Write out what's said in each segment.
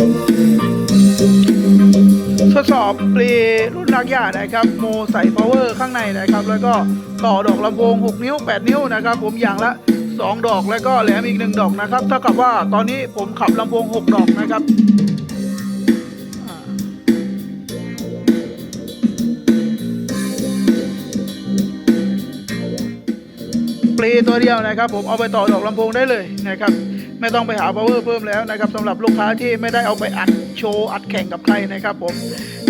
ทดสอบปลีรุ่นนักยานะครับ โมใส่พาวเวอร์ข้างในนะครับ แล้วก็ต่อดอกลำโพง 6 นิ้ว 8 นิ้วนะครับ ผมอย่างละ 2 ดอกแล้วก็แหลมอีก 1 ดอกนะครับเท่ากับว่าตอนนี้ผมขับลำโพง 6 ดอกนะครับอ่าปลีตัวเดียวนะครับ ผมเอาไปต่อดอกลำโพงได้เลยนะครับ ไม่ต้องไปหา power เพิ่มแล้วนะครับสำหรับลูกค้าที่ไม่ได้เอาไปอัดโชว์อัดแข่งกับใครนะครับผม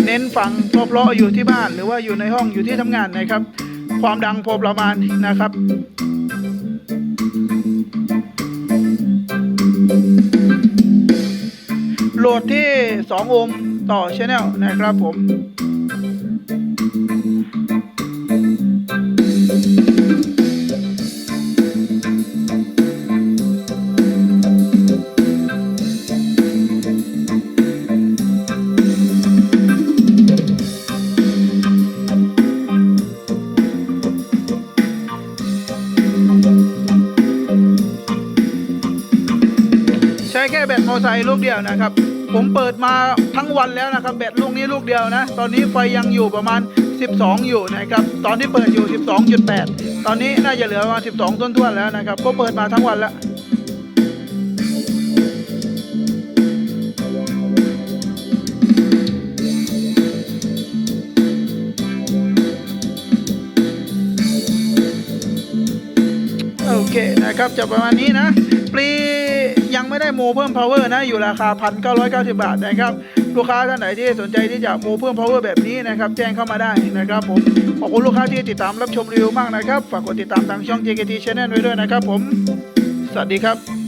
เน้นฟังเพราะๆอยู่ที่บ้านหรือว่าอยู่ในห้องอยู่ที่ทำงานนะครับ ความดังพอประมาณนะครับโหลดที่ 2 โอห์มต่อชแนลนะครับผม ช้แค่แบตมอไซค์ลูกเดียวนะครับ ผมเปิดมาทั้งวันแล้วนะครับ แบตลูกนี้ลูกเดียวนะ ตอนนี้ไฟยังอยู่ประมาณ 12 อยู่นะครับ ตอนที่เปิดอยู่ 12.8 ตอนนี้น่าจะเหลือประมาณ 12 ต้นๆแล้วนะครับ ก็เปิดมาทั้งวันแล้วโอเคนะครับจะประมาณนี้นะ ปลี ไม่ได้โมเพิ่ม power นะอยู่ราคา 1,990 บาทนะครับลูกค้าท่านไหนที่สนใจที่จะโมเพิ่ม power แบบนี้นะครับแจ้งเข้ามาได้นะครับผมขอบคุณลูกค้าที่ติดตามรับชมรีวิวมากนะครับฝากกดติดตามทางช่อง JKT Channel ไว้ด้วยนะครับผม สวัสดีครับ